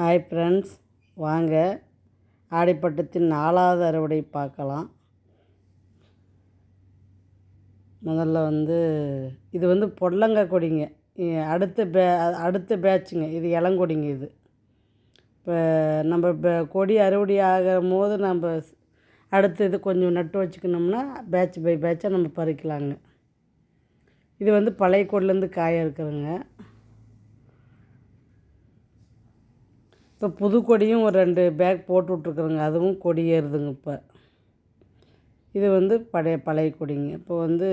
Hi friends வாங்க. ஆடிப்பட்டத்தின் நாலாவது அறுவடை பார்க்கலாம். முதல்ல வந்து இது வந்து பொடலங்க கொடிங்க. அடுத்த பே அடுத்த பேட்சுங்க இது இளங்கொடிங்க இது. இப்போ நம்ம இப்போ கொடி அறுவடை ஆகும் போது நம்ம அடுத்த அடுத்து இது கொஞ்சம் நட்டு வச்சுக்கணும்னா பேட்ச் பை பேட்சாக நம்ம பறிக்கலாங்க. இது வந்து பழைய கொடிலேருந்து காய இருக்கிறோங்க இப்போ புது கொடியும் ஒரு ரெண்டு பேக் போட்டு விட்ருக்குறோங்க அதுவும் கொடி ஏறுதுங்க இப்போ. இது வந்து பழைய பழைய கொடிங்க. இப்போ வந்து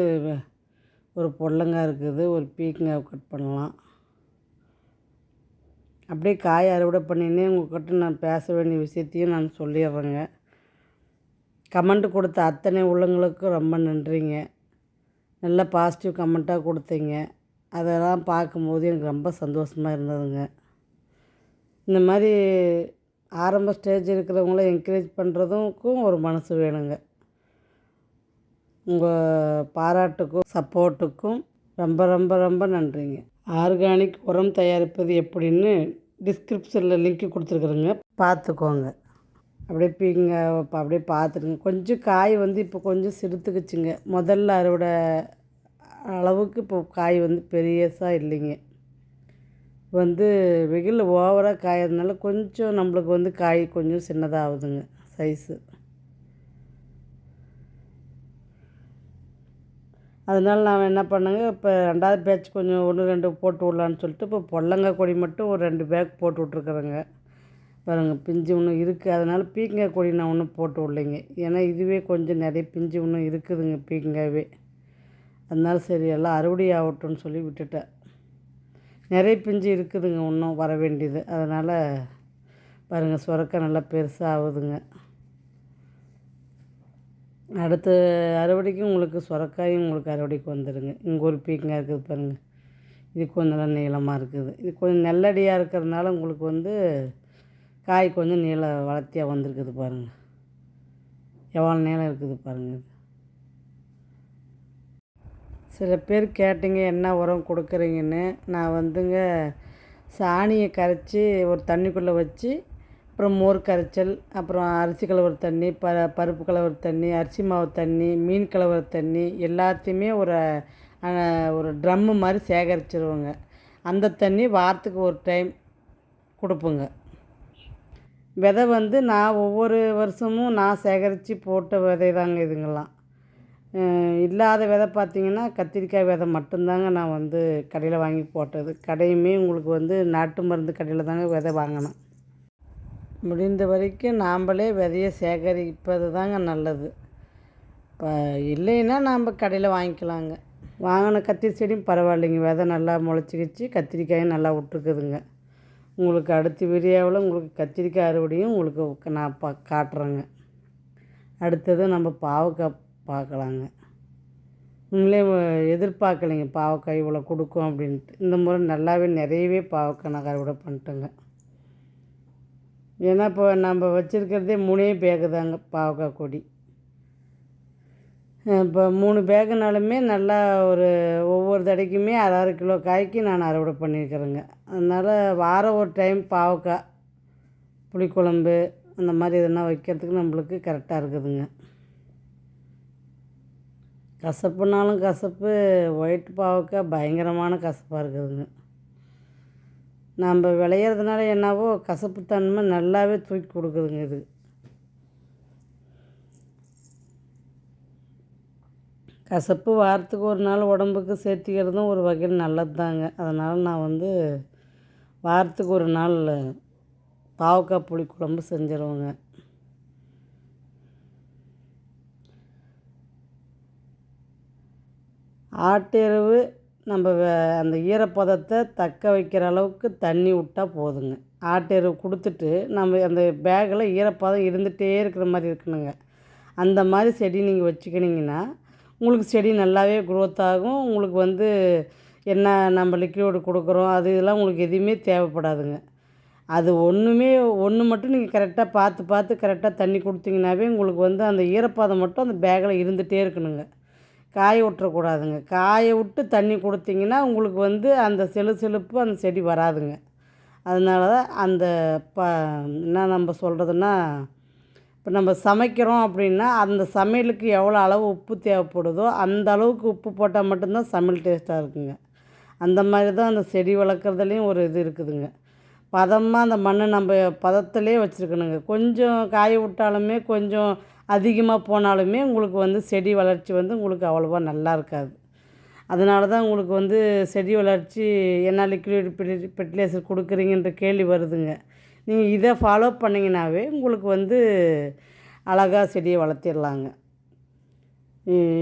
ஒரு பொடலங்காய் இருக்குது. ஒரு பீக்கங்காய் கட் பண்ணலாம். அப்படியே காய் அறுவடை பண்ணினே உங்கள்கிட்ட நான் பேச வேண்டிய விஷயத்தையும் நான் சொல்லிடுறேங்க. கமெண்ட் கொடுத்த அத்தனை உள்ளங்களுக்கும் ரொம்ப நன்றிங்க. நல்ல பாசிட்டிவ் கமெண்ட்டாக கொடுத்தீங்க. அதெல்லாம் பார்க்கும்போது எனக்கு ரொம்ப சந்தோஷமாக இருந்ததுங்க. இந்த மாதிரி ஆரம்ப ஸ்டேஜ் இருக்கிறவங்கள என்கரேஜ் பண்ணுறதுக்கும் ஒரு மனசு வேணுங்க. உங்கள் பாராட்டுக்கும் சப்போர்ட்டுக்கும் ரொம்ப ரொம்ப ரொம்ப நன்றிங்க. ஆர்கானிக் உரம் தயாரிப்பது எப்படின்னு டிஸ்கிரிப்ஷனில் லிங்க் கொடுத்துருக்குறேங்க. பார்த்துக்கோங்க. அப்படியே பீங்க அப்படியே பார்த்துருங்க கொஞ்சம் காய் வந்து இப்போ கொஞ்சம் சிறுத்துக்குச்சுங்க முதல்ல அறுவடை அளவுக்கு இப்போ காய் வந்து பெரியசாக இல்லைங்க. வந்து வெயில் ஓவராக காயறதுனால கொஞ்சம் நம்மளுக்கு வந்து காய் கொஞ்சம் சின்னதாகுதுங்க சைஸு அதனால நான் என்ன பண்ணேங்க இப்போ ரெண்டாவது பேட்ச் கொஞ்சம் ஒன்று ரெண்டு போட்டு விட்லான்னு சொல்லிட்டு இப்போ பொல்லங்காய் கொடி மட்டும் ஒரு ரெண்டு பேக் போட்டு விட்ருக்குறேங்க பாருங்க பிஞ்சு ஒன்றும் இருக்குது அதனால் பீக்கங்காய் கொடி நான் ஒன்றும் போட்டு விடலைங்க. ஏன்னா இதுவே கொஞ்சம் நிறைய பிஞ்சு ஒன்றும் இருக்குதுங்க பீக்கங்காவே. அதனால் சரி எல்லாம் அறுவடை ஆகட்டும்னு சொல்லி விட்டுட்டேன். நிறைய பிஞ்சு இருக்குதுங்க இன்னும் வர வேண்டியது. அதனால் பாருங்கள் சுரக்காய் நல்லா பெருசாக ஆகுதுங்க அடுத்த அறுவடைக்கும் உங்களுக்கு சுரக்காயும் உங்களுக்கு அறுவடைக்கு வந்துடுங்க. இங்கே ஒரு பீக்கங்காக இருக்குது பாருங்கள் இது கொஞ்சம் நல்லா நீளமாக இருக்குது. இது கொஞ்சம் நெல்லடியாக இருக்கிறதுனால உங்களுக்கு வந்து காய் கொஞ்சம் நீள வளர்த்தியாக வந்திருக்குது பாருங்கள் எவ்வளோ நீளம் இருக்குது பாருங்கள் இது. சில பேர் கேட்டீங்க என்ன உரம் கொடுக்குறீங்கன்னு? நான் வந்துங்க சாணியை கரைச்சி ஒரு தண்ணிக்குள்ளே வச்சு அப்புறம் மோர் கரைச்சல் அப்புறம் அரிசி கலவர தண்ணி ப பருப்பு கலவர தண்ணி அரிசி மாவு தண்ணி மீன் கலவர தண்ணி எல்லாத்தையுமே ஒரு ஒரு ட்ரம்மு மாதிரி சேகரிச்சிருவோங்க. அந்த தண்ணி வாரத்துக்கு ஒரு டைம் கொடுப்போங்க. விதை வந்து நான் ஒவ்வொரு வருஷமும் நான் சேகரித்து போட்ட விதை தாங்க இதுங்கெல்லாம். இல்லாத விதை பார்த்தீங்கன்னா கத்திரிக்காய் விதை மட்டும்தாங்க நான் வந்து கடையில் வாங்கி போட்டது. கடையுமே உங்களுக்கு வந்து நாட்டு மருந்து கடையில் தாங்க விதை வாங்கினேன் முடிந்த வரைக்கும் நாம்ளே விதையை சேகரிப்பது தாங்க நல்லது. இப்போ இல்லைன்னா நாம் கடையில் வாங்கிக்கலாங்க. வாங்கின கத்திரி செடியும் பரவாயில்லைங்க. விதை நல்லா முளைச்சிக்கிச்சு கத்திரிக்காயும் நல்லா விட்டுருக்குதுங்க. உங்களுக்கு அடுத்த வீடியோவில் உங்களுக்கு கத்திரிக்காய் அறுவடையும் உங்களுக்கு நான் பா காட்டுறேங்க. அடுத்தது நம்ம பாவக்காய் பார்க்கலாங்க. உங்களே எதிர்பார்க்கலைங்க பாவக்காய் இவ்வளோ கொடுக்கும் அப்படின்ட்டு. இந்த முறை நல்லாவே நிறையவே பாவக்காய் நான் அறுவடை பண்ணிட்டேங்க. ஏன்னா இப்போ நம்ம வச்சுருக்கிறதே மூணே பேக்கு தாங்க பாவக்காய் கொடி. இப்போ மூணு பேக்குனாலுமே நல்லா ஒரு ஒவ்வொரு தடைக்குமே அரை அரை கிலோ காய்க்கு நான் அறுவடை பண்ணியிருக்கிறேங்க. அதனால் வாரம் ஒரு டைம் பாவக்காய் புளிக்குழம்பு அந்த மாதிரி எதுனா வைக்கிறதுக்கு நம்மளுக்கு கரெக்டாக இருக்குதுங்க. கசப்புனாலும் கசப்பு ஒயிட் பாவக்காய் பயங்கரமான கசப்பாக இருக்குதுங்க. நம்ம விளையிறதுனால என்னவோ கசப்புத்தன்மை நல்லாவே தூக்கி கொடுக்குதுங்க இது. கசப்பு வாரத்துக்கு ஒரு நாள் உடம்புக்கு சேர்த்திக்கிறதும் ஒரு வகையில் நல்லது தாங்க அதனால் நான் வந்து வாரத்துக்கு ஒரு நாள் பாவக்காய் புளிக்குழம்பு செஞ்சிருவேங்க. ஆட்டெருவு நம்ம அந்த ஈரப்பதத்தை தக்க வைக்கிற அளவுக்கு தண்ணி விட்டால் போதுங்க. ஆட்டெருவு கொடுத்துட்டு நம்ம அந்த பேக்கில் ஈரப்பதம் இருந்துகிட்டே இருக்கிற மாதிரி இருக்கணுங்க. அந்த மாதிரி செடி நீங்கள் வச்சுக்கினீங்கன்னா உங்களுக்கு செடி நல்லாவே க்ரோத் ஆகும். உங்களுக்கு வந்து என்ன நம்ம லிக்யூடு கொடுக்குறோம் அது இதெல்லாம் உங்களுக்கு எதுவுமே தேவைப்படாதுங்க. அது ஒன்றுமே ஒன்று மட்டும் நீங்கள் கரெக்டாக பார்த்து பார்த்து கரெக்டாக தண்ணி கொடுத்தீங்கன்னாவே உங்களுக்கு வந்து அந்த ஈரப்பதம் மட்டும் அந்த பேக்கில் இருந்துகிட்டே இருக்கணுங்க. காய விட்டுறக்கூடாதுங்க. காய விட்டு தண்ணி கொடுத்தீங்கன்னா உங்களுக்கு வந்து அந்த செழு செழுப்பு அந்த செடி வராதுங்க. அதனால தான் அந்த ப என்ன நம்ம சொல்கிறதுன்னா இப்போ நம்ம சமைக்கிறோம் அப்படின்னா அந்த சமையலுக்கு எவ்வளோ அளவு உப்பு தேவைப்படுதோ அந்த அளவுக்கு உப்பு போட்டால் மட்டும்தான் சமையல் டேஸ்ட்டாக இருக்குங்க. அந்த மாதிரி தான் அந்த செடி வளர்க்குறதுலேயும் ஒரு இது இருக்குதுங்க. பதமாக அந்த மண்ணை நம்ம பதத்திலே வச்சுருக்கணுங்க. கொஞ்சம் காய விட்டாலுமே கொஞ்சம் அதிகமாக போனாலுமே உங்களுக்கு வந்து செடி வளர்ச்சி வந்து உங்களுக்கு அவ்வளோவா நல்லா இருக்காது. அதனால தான் உங்களுக்கு வந்து செடி வளர்ச்சி என்ன லிக்விட் ஃபெர்டிலைசர் கொடுக்குறீங்கன்ற கேள்வி வருதுங்க. நீங்கள் இதை ஃபாலோ பண்ணிங்கனாவே உங்களுக்கு வந்து அழகாக செடியை வளர்த்திடலாங்க.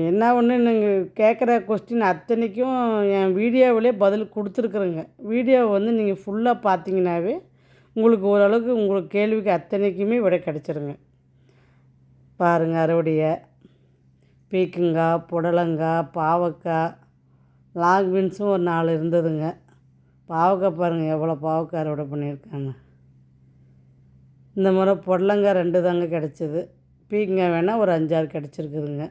என்ன ஒன்று நீங்கள் கேட்குற கொஸ்டின் அத்தனைக்கும் என் வீடியோவிலே பதில் கொடுத்துருக்குறேங்க. வீடியோவை வந்து நீங்கள் ஃபுல்லாக பார்த்தீங்கன்னாவே உங்களுக்கு ஓரளவுக்கு உங்களுக்கு கேள்விக்கு அத்தனைக்குமே விடை கிடச்சிருங்க. பாருங்கள் அறுவடையை. பீக்கங்காய் புடலங்காய் பாவக்காய் லாங் பீன்ஸும் ஒரு நாலு இருந்ததுங்க. பாவக்காய் பாருங்கள் எவ்வளோ பாவக்காய் அறுவடை பண்ணியிருக்காங்க. இந்த முறை புடலங்காய் ரெண்டு தாங்க கிடச்சிது. பீக்கங்காய் வேணால் ஒரு அஞ்சாறு கிடச்சிருக்குதுங்க.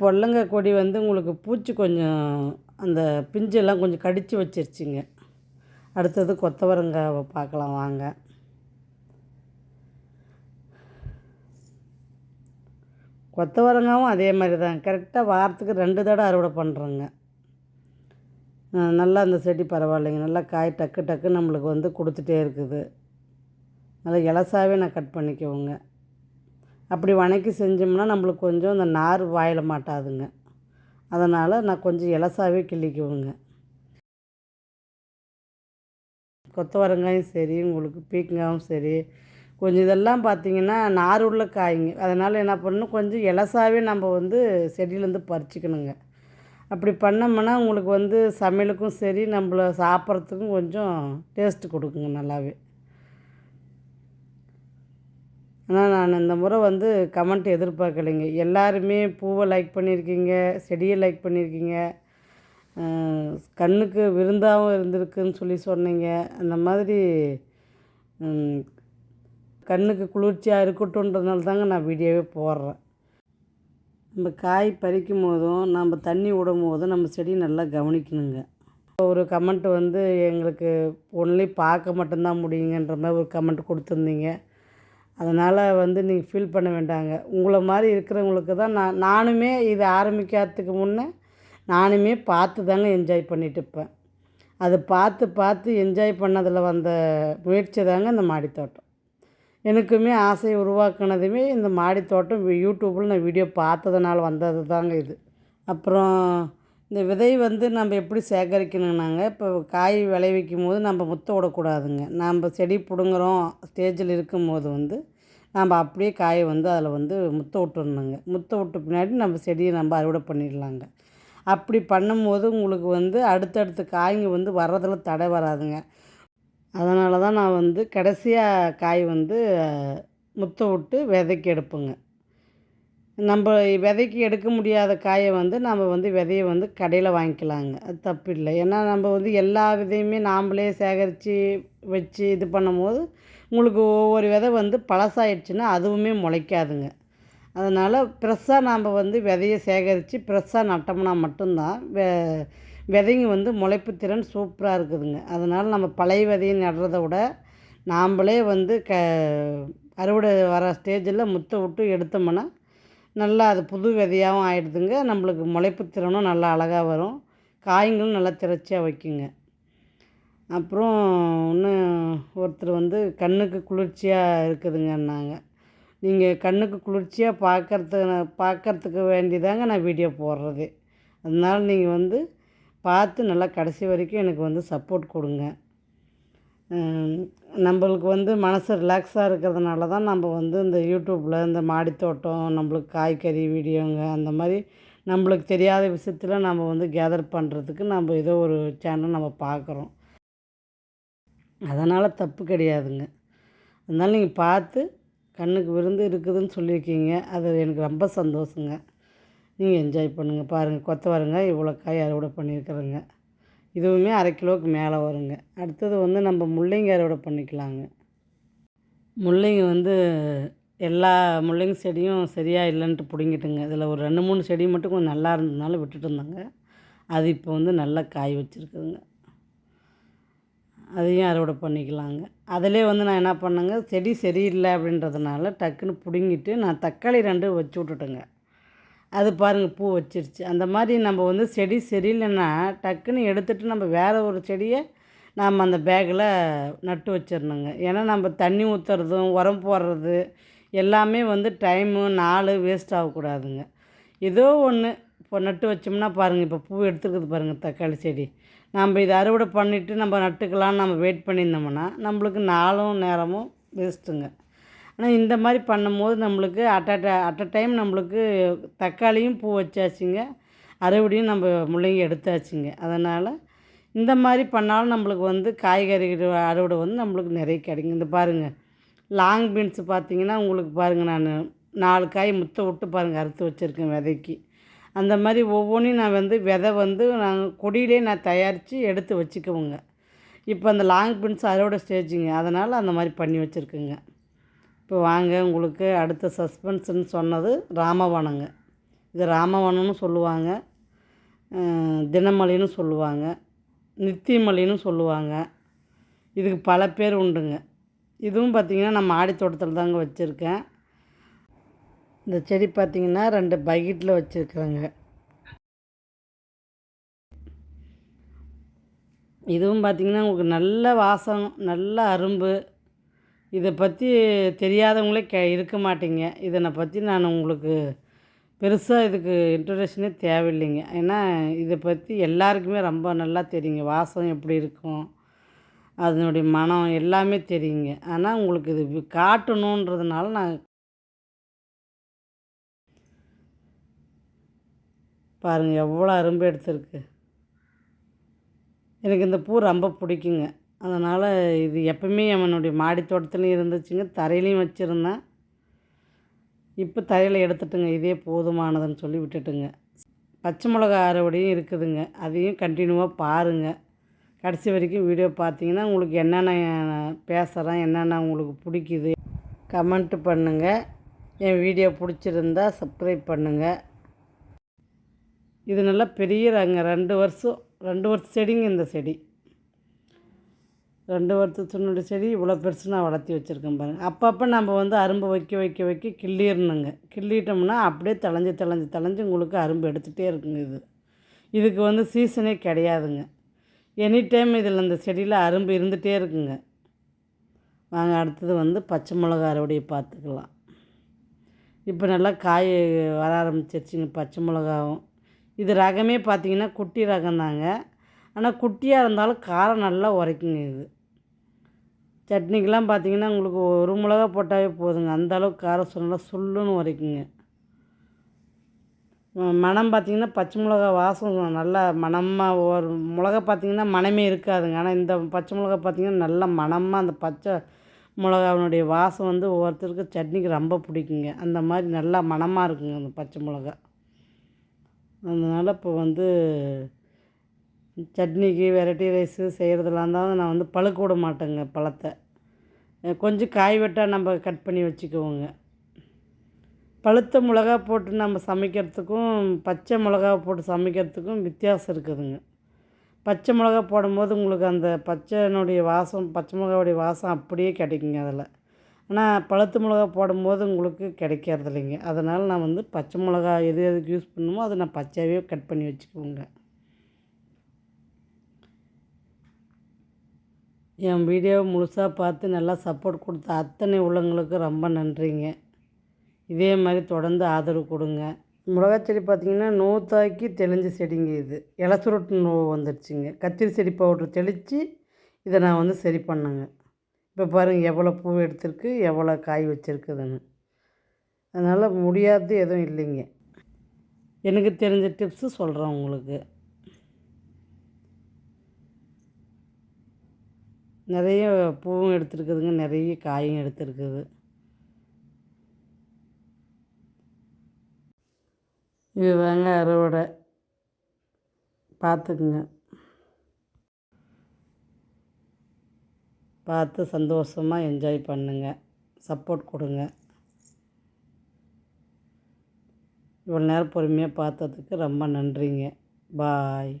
புடலங்காய் கொடி வந்து உங்களுக்கு பூச்சி கொஞ்சம் அந்த பிஞ்செல்லாம் கொஞ்சம் கடித்து வச்சிருச்சிங்க. அடுத்தது கொத்தவரங்காவை பார்க்கலாம் வாங்க. கொத்தவரங்காவும் அதே மாதிரி தான். கரெக்டாக வாரத்துக்கு ரெண்டு தடவை அறுவடை பண்ணுறோங்க நல்லா அந்த செடி பரவாயில்லைங்க. நல்லா காய் டக்கு டக்கு நம்மளுக்கு வந்து கொடுத்துட்டே இருக்குது. நல்லா இலசாவே நான் கட் பண்ணிக்குவோங்க அப்படி வணக்கி செஞ்சோம்னா நம்மளுக்கு கொஞ்சம் இந்த நார் வாயில மாட்டாதுங்க. அதனால் நான் கொஞ்சம் இலசாவே கிள்ளிக்குவேங்க. கொத்தவரங்காயும் சரி உங்களுக்கு பீக்கங்காயும் சரி கொஞ்சம் இதெல்லாம் பார்த்திங்கன்னா நார் உள்ள காய்ங்க அதனால் என்ன பண்ணணும்? கொஞ்சம் இலசாவே நம்ம வந்து செடியிலேருந்து பறிச்சுக்கணுங்க. அப்படி பண்ணோம்னா உங்களுக்கு வந்து சமையலுக்கும் சரி நம்மள சாப்பிட்றதுக்கும் கொஞ்சம் டேஸ்ட்டு கொடுக்குங்க நல்லாவே. ஆனால் நான் இந்த முறை வந்து கமெண்ட் எதிர்பார்க்கலைங்க. எல்லாருமே பூவை லைக் பண்ணியிருக்கீங்க செடியை லைக் பண்ணியிருக்கீங்க. கண்ணுக்கு விருந்தாகவும் இருந்திருக்குன்னு சொல்லி சொன்னீங்க. அந்த மாதிரி கண்ணுக்கு குளிர்ச்சியாக இருக்கட்டும்ன்றதுனால தாங்க நான் வீடியோவே போடுறேன். நம்ம காய் பறிக்கும் போதும் நம்ம தண்ணி விடும் போதும் நம்ம செடி நல்லா கவனிக்கணுங்க. ஒரு கமெண்ட் வந்து எங்களுக்கு ஒன்லி பார்க்க மட்டும்தான் முடியுங்கன்ற மாதிரி ஒரு கமெண்ட் கொடுத்துருந்தீங்க. அதனால் வந்து நீங்கள் ஃபீல் பண்ண வேண்டாங்க. உங்களை மாதிரி இருக்கிறவங்களுக்கு தான் நான் நானுமே இது ஆரம்பிக்கிறதுக்கு முன்னே நானுமே பார்த்து தாங்க என்ஜாய் பண்ணிட்டு இருப்பேன். அது பார்த்து பார்த்து என்ஜாய் பண்ணதில் வந்த முயற்சி தாங்க இந்த மாடித்தோட்டம். எனக்குமே ஆசையை உருவாக்குனதுமே இந்த மாடித்தோட்டம் யூடியூப்பில் நான் வீடியோ பார்த்ததுனால வந்தது தாங்க இது. அப்புறம் இந்த விதை வந்து நம்ம எப்படி சேகரிக்கணுன்னாங்க இப்போ காய் விளைவிக்கும் போது நம்ம முத்த விடக்கூடாதுங்க. நம்ம செடி பிடுங்குறோம் ஸ்டேஜில் இருக்கும் போது வந்து நம்ம அப்படியே காயை வந்து அதில் வந்து முத்த விட்டுருணுங்க முத்த விட்ட பின்னாடி நம்ம செடியை நம்ம அறுவடை பண்ணிடலாங்க. அப்படி பண்ணும்போது உங்களுக்கு வந்து அடுத்தடுத்த காய்ங்க வந்து வர்றதில் தடை வராதுங்க. அதனால தான் நான் வந்து கடைசியாக காய் வந்து முத்த விட்டு விதைக்கு எடுப்பேங்க. நம்ம விதைக்கு எடுக்க முடியாத காயை வந்து நம்ம வந்து விதைய வந்து கடையில் வாங்கிக்கலாங்க. அது தப்பு இல்லை. ஏன்னா நம்ம வந்து எல்லா விதையுமே நாம்ளே சேகரித்து வச்சு இது பண்ணும்போது உங்களுக்கு ஒவ்வொரு விதை வந்து பழசாயிடுச்சுன்னா அதுவுமே முளைக்காதுங்க. அதனால் ஃப்ரெஷ்ஷாக நாம் வந்து விதையை சேகரித்து ஃப்ரெஷ்ஷாக நட்டோம்னா மட்டும்தான் வெ விதைங்க வந்து முளைப்பு திறன் சூப்பராக இருக்குதுங்க. அதனால் நம்ம பழைய விதையை நடுறத விட நாம்ளே வந்து க அறுவடை வர ஸ்டேஜில் முத்த விட்டு எடுத்தோம்னா நல்லா அது புது விதையாகவும் ஆகிடுதுங்க நம்மளுக்கு முளைப்பு திறனும் நல்லா அழகாக வரும். காய்களும் நல்லா திறச்சியாக வைக்குங்க. அப்புறம் இன்னும் ஒருத்தர் வந்து கண்ணுக்கு குளிர்ச்சியாக இருக்குதுங்கன்னாங்க. நீங்கள் கண்ணுக்கு குளிர்ச்சியாக பார்க்கறது பார்க்கறதுக்கு வேண்டிதாங்க நான் வீடியோ போடுறது. அதனால் நீங்கள் வந்து பார்த்து நல்லா கடைசி வரைக்கும் எனக்கு வந்து சப்போர்ட் கொடுங்க. நம்மளுக்கு வந்து மனசு ரிலாக்ஸாக இருக்கிறதுனால தான் நம்ம வந்து இந்த யூடியூப்பில் இந்த மாடித்தோட்டம் நம்மளுக்கு காய்கறி வீடியோங்க அந்த மாதிரி நம்மளுக்கு தெரியாத விஷயத்தில் நம்ம வந்து கேதர் பண்ணுறதுக்கு நம்ம ஏதோ ஒரு சேனல் நம்ம பார்க்குறோம். அதனால் தப்பு கிடையாதுங்க. அதனால் நீங்கள் பார்த்து கண்ணுக்கு விருந்து இருக்குதுன்னு சொல்லியிருக்கீங்க. அது எனக்கு ரொம்ப சந்தோஷங்க. நீங்கள் என்ஜாய் பண்ணுங்கள் பாருங்கள் கொத்தவரங்காய் இவ்வளோ காய் அறுவடை பண்ணியிருக்கிறேங்க. இதுவுமே அரை கிலோவுக்கு மேலே வருங்க. அடுத்தது வந்து நம்ம முள்ளங்கி அறுவடை பண்ணிக்கலாங்க. முள்ளங்கி வந்து எல்லா முள்ளங்கி செடியும் சரியாக இல்லைன்ட்டு பிடுங்கிட்டுங்க. இதில் ஒரு ரெண்டு மூணு செடி மட்டும் கொஞ்சம் நல்லா இருந்ததுனால விட்டுட்டு இருந்தாங்க. அது இப்போ வந்து நல்லா காய் வச்சுருக்குதுங்க. அதையும் அறுவடை பண்ணிக்கலாங்க. அதிலே வந்து நான் என்ன பண்ணேங்க செடி சரியில்லை அப்படின்றதுனால டக்குன்னு பிடுங்கிட்டு நான் தக்காளி ரெண்டு வச்சு விட்டுட்டேங்க. அது பாருங்கள் பூ வச்சிருச்சு. அந்த மாதிரி நம்ம வந்து செடி சரியில்லைன்னா டக்குன்னு எடுத்துகிட்டு நம்ம வேறு ஒரு செடியை நாம் அந்த பேக்கில் நட்டு வச்சிடணுங்க ஏன்னா நம்ம தண்ணி ஊற்றுறதும் உரம் போடுறது எல்லாமே வந்து டைமு நாள் வேஸ்ட் ஆகக்கூடாதுங்க. ஏதோ ஒன்று இப்போ நட்டு வச்சோம்னா பாருங்கள் இப்போ பூ எடுத்துருக்குது பாருங்கள் தக்காளி செடி. நம்ம இதை அறுவடை பண்ணிவிட்டு நம்ம நட்டுக்கலாம்னு நம்ம வெயிட் பண்ணியிருந்தோம்னா நம்மளுக்கு நாளும் நேரமும் வேஸ்ட்டுங்க ஆனால் இந்த மாதிரி பண்ணும்போது நம்மளுக்கு at a at a time நம்மளுக்கு தக்காளியும் பூ வச்சாச்சுங்க. அறுவடையும் நம்ம முள்ளங்கி எடுத்தாச்சுங்க. அதனால் இந்த மாதிரி பண்ணாலும் நம்மளுக்கு வந்து காய்கறிகள் அறுவடை வந்து நம்மளுக்கு நிறைய கிடைக்கும் இந்த பாருங்கள் லாங் பீன்ஸ் பார்த்தீங்கன்னா உங்களுக்கு பாருங்கள் நான் நாலு காய் முத்த விட்டு பாருங்கள் அறுத்து வச்சுருக்கேன் விதைக்கு. அந்த மாதிரி ஒவ்வொன்றையும் நான் வந்து விதை வந்து நாங்கள் கொடியிலே நான் தயாரித்து எடுத்து வச்சுக்குவோங்க. இப்போ அந்த லாங் பீன்ஸ் அறுவடை ஸ்டேஜுங்க அதனால் அந்த மாதிரி பண்ணி வச்சுருக்குங்க. இப்போ வாங்க உங்களுக்கு அடுத்த சஸ்பென்ஸ்னு சொன்னது ராமவனங்க. இது ராமவனம்னு சொல்லுவாங்க. தினமலைன்னு சொல்லுவாங்க. நித்தியமலின்னு சொல்லுவாங்க. இதுக்கு பல பேர் உண்டுங்க. இதுவும் பார்த்திங்கன்னா நான் மாடி தோட்டத்தில் தாங்க வச்சுருக்கேன். இந்த செடி பார்த்திங்கன்னா ரெண்டு பக்கெட்டில் வச்சுருக்குறேங்க. இதுவும் பார்த்திங்கன்னா உங்களுக்கு நல்ல வாசம் நல்ல அரும்பு இதை பற்றி தெரியாதவங்களே கே இருக்க மாட்டீங்க. இதனை பற்றி நான் உங்களுக்கு பெருசாக இதுக்கு இன்ட்ரடக்ஷனே தேவையில்லைங்க. ஏன்னா இதை பற்றி எல்லாருக்குமே ரொம்ப நல்லா தெரியுங்க. வாசம் எப்படி இருக்கும் அதனுடைய மனம் எல்லாமே தெரியுங்க. ஆனால் உங்களுக்கு இது காட்டணுன்றதுனால நான் பாருங்கள் எவ்வளோ அரும்பு எடுத்திருக்கு. எனக்கு இந்த பூ ரொம்ப பிடிக்குங்க. அதனால் இது எப்பவுமே அவனுடைய மாடி தோட்டத்துலேயும் இருந்துச்சுங்க தரையிலையும் வச்சுருந்தேன். இப்போ தரையில் எடுத்துட்டுங்க இதே போதுமானதுன்னு சொல்லி விட்டுட்டுங்க. பச்சை மிளகா அறுவடையும் இருக்குதுங்க அதையும் கண்டினியூவாக பாருங்கள் கடைசி வரைக்கும் வீடியோ பார்த்தீங்கன்னா உங்களுக்கு என்னென்ன பேசுகிறேன் என்னென்ன உங்களுக்கு பிடிக்குது கமெண்ட்டு பண்ணுங்கள் என் வீடியோ பிடிச்சிருந்தா சப்ஸ்கிரைப் பண்ணுங்கள் இது நல்லா பெரிய ரங்க ரெண்டு வருஷம் ரெண்டு வருஷம் செடிங்க இந்த செடி. ரெண்டு வருத்தத்தினுடைய செடி இவ்வளோ பெருசு நான் வளர்த்தி வச்சுருக்கேன் பாருங்கள் அப்பப்போ நம்ம வந்து அரும்பு வைக்க வைக்க வைக்க கிள்ளிடணுங்க கிள்ளிட்டோம்னா அப்படியே தளைஞ்சு தளைஞ்சு தளைஞ்சு உங்களுக்கு அரும்பு எடுத்துகிட்டே இருக்குங்க இது. இதுக்கு வந்து சீசனே கிடையாதுங்க. எனி டைம் இதில் இந்த செடியில் அரும்பு இருந்துகிட்டே இருக்குங்க. வாங்க அடுத்தது வந்து பச்சை மிளகா அறுவடையை பார்த்துக்கலாம். இப்போ நல்லா காய் வர ஆரம்பிச்சிருச்சுங்க பச்சை மிளகாவும். இது ரகமே பார்த்திங்கன்னா குட்டி ரகம் தாங்க ஆனால் குட்டியாக இருந்தாலும் காரம் நல்லா உரைக்குங்க இது. சட்னிக்கெலாம் பார்த்திங்கன்னா உங்களுக்கு ஒரு மிளகா போட்டாவே போதுங்க. அந்த அளவுக்கு காரம் நல்லா சுள்ளுன்னு உரைக்குங்க. மனம் பார்த்திங்கன்னா பச்சை மிளகா வாசம் நல்லா மணமாக ஒரு மிளகா பார்த்திங்கன்னா மனமே இருக்காதுங்க. ஆனால் இந்த பச்சை மிளகா பார்த்திங்கன்னா நல்லா மணமாக அந்த பச்சை மிளகாவினுடைய வாசம் வந்து ஒவ்வொருத்தருக்கு சட்னிக்கு ரொம்ப பிடிக்குங்க. அந்த மாதிரி நல்லா மணமாக இருக்குங்க அந்த பச்சை மிளகா. அதனால் இப்போ வந்து சட்னிக்கு வெரைட்டி ரைஸு செய்கிறதுலாம் இருந்தாலும் நான் வந்து பழுக்க விட மாட்டேங்க பழத்தை. கொஞ்சம் காய் வெட்டாக நம்ம கட் பண்ணி வச்சுக்குவோங்க. பழுத்த மிளகா போட்டு நம்ம சமைக்கிறதுக்கும் பச்சை மிளகா போட்டு சமைக்கிறதுக்கும் வித்தியாசம் இருக்குதுங்க. பச்சை மிளகா போடும்போது உங்களுக்கு அந்த பச்சைனுடைய வாசம் பச்சை மிளகாவுடைய வாசம் அப்படியே கிடைக்குங்க அதில். ஆனால் பழுத்த மிளகா போடும்போது உங்களுக்கு கிடைக்கிறது இல்லைங்க அதனால் நான் வந்து பச்சை மிளகா எது எதுக்கு யூஸ் பண்ணுமோ அதை நான் பச்சையாகவே கட் பண்ணி வச்சுக்குவோங்க. என் வீடியோவை முழுசாக பார்த்து நல்லா சப்போர்ட் கொடுத்த அத்தனை உள்ளவங்களுக்கு ரொம்ப நன்றிங்க. இதே மாதிரி தொடர்ந்து ஆதரவு கொடுங்க. மிளகாச்செடி பார்த்திங்கன்னா நோத்தாக்கி தெளிஞ்ச செடிங்க இது. இலசுருட்டு நோவு வந்துடுச்சுங்க கத்திரி செடி பவுட்ரு தெளித்து இதை நான் வந்து சரி பண்ணேங்க. இப்போ பாருங்கள் எவ்வளோ பூ எடுத்திருக்கு எவ்வளோ காய் வச்சுருக்குதுன்னு. அதனால் முடியாது எதுவும் இல்லைங்க. எனக்கு தெரிஞ்ச டிப்ஸு சொல்கிறேன் உங்களுக்கு. நிறைய பூவும் எடுத்துருக்குதுங்க நிறைய காயும் எடுத்துருக்குது. இதுதாங்க அறுவடை. பார்த்துக்குங்க. பார்த்து சந்தோஷமாக என்ஜாய் பண்ணுங்க. சப்போர்ட் கொடுங்க. இவ்வளோ நேரம் பொறுமையாக பார்த்ததுக்கு ரொம்ப நன்றிங்க. பாய்